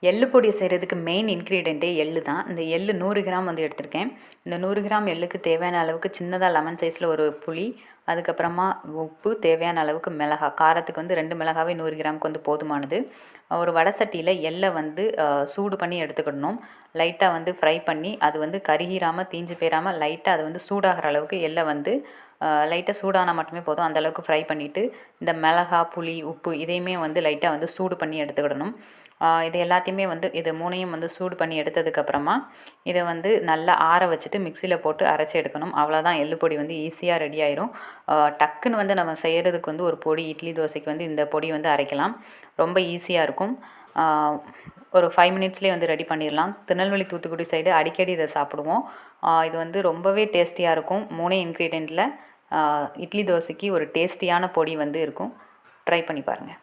எள்ளு பொடி செய்கிறதுக்கு மெயின் இன்க்ரீடியண்ட்டே எள்ளு தான். இந்த எள்ளு நூறு கிராம் வந்து எடுத்திருக்கேன். இந்த நூறு கிராம் எள்ளுக்கு தேவையான அளவுக்கு சின்னதாக லெமன் சைஸில் ஒரு புளி அதுக்கப்புறமா உப்பு தேவையான அளவுக்கு மிளகா காரத்துக்கு வந்து ரெண்டு மிளகாவே நூறு கிராமுக்கு வந்து போதுமானது. ஒரு வடை சட்டியில் எள்ளை வந்து சூடு பண்ணி எடுத்துக்கிடணும் லைட்டாக வந்து ஃப்ரை பண்ணி அது வந்து கருகிராமல் தீஞ்சு போயிடாமல் லைட்டாக அது வந்து சூடாகிற அளவுக்கு எள்ளை வந்து லைட்டாக சூடானால் மட்டுமே போதும். அந்தளவுக்கு ஃப்ரை பண்ணிவிட்டு இந்த மிளகா புளி உப்பு இதையுமே வந்து லைட்டாக வந்து சூடு பண்ணி எடுத்துக்கிடணும். இது எல்லாத்தையுமே வந்து இது மூணையும் வந்து சூடு பண்ணி எடுத்ததுக்கப்புறமா இதை வந்து நல்லா ஆற வச்சுட்டு மிக்சியில் போட்டு அரைச்சி எடுக்கணும். அவ்வளோதான் எள்ளு பொடி வந்து ஈஸியாக ரெடி ஆயிரும். டக்குன்னு வந்து நம்ம செய்கிறதுக்கு வந்து ஒரு பொடி இட்லி தோசைக்கு வந்து இந்த பொடி வந்து அரைக்கலாம். ரொம்ப ஈஸியாக இருக்கும். ஒரு ஃபைவ் மினிட்ஸ்லேயே வந்து ரெடி பண்ணிடலாம் திருநெல்வேலி தூத்துக்குடி சைடு அடிக்கடி இதை சாப்பிடுவோம். இது வந்து ரொம்பவே டேஸ்டியாக இருக்கும். மூணே இன்க்ரீடியண்ட்டில் இட்லி தோசைக்கு ஒரு டேஸ்டியான பொடி வந்து இருக்கும். ட்ரை பண்ணி பாருங்கள்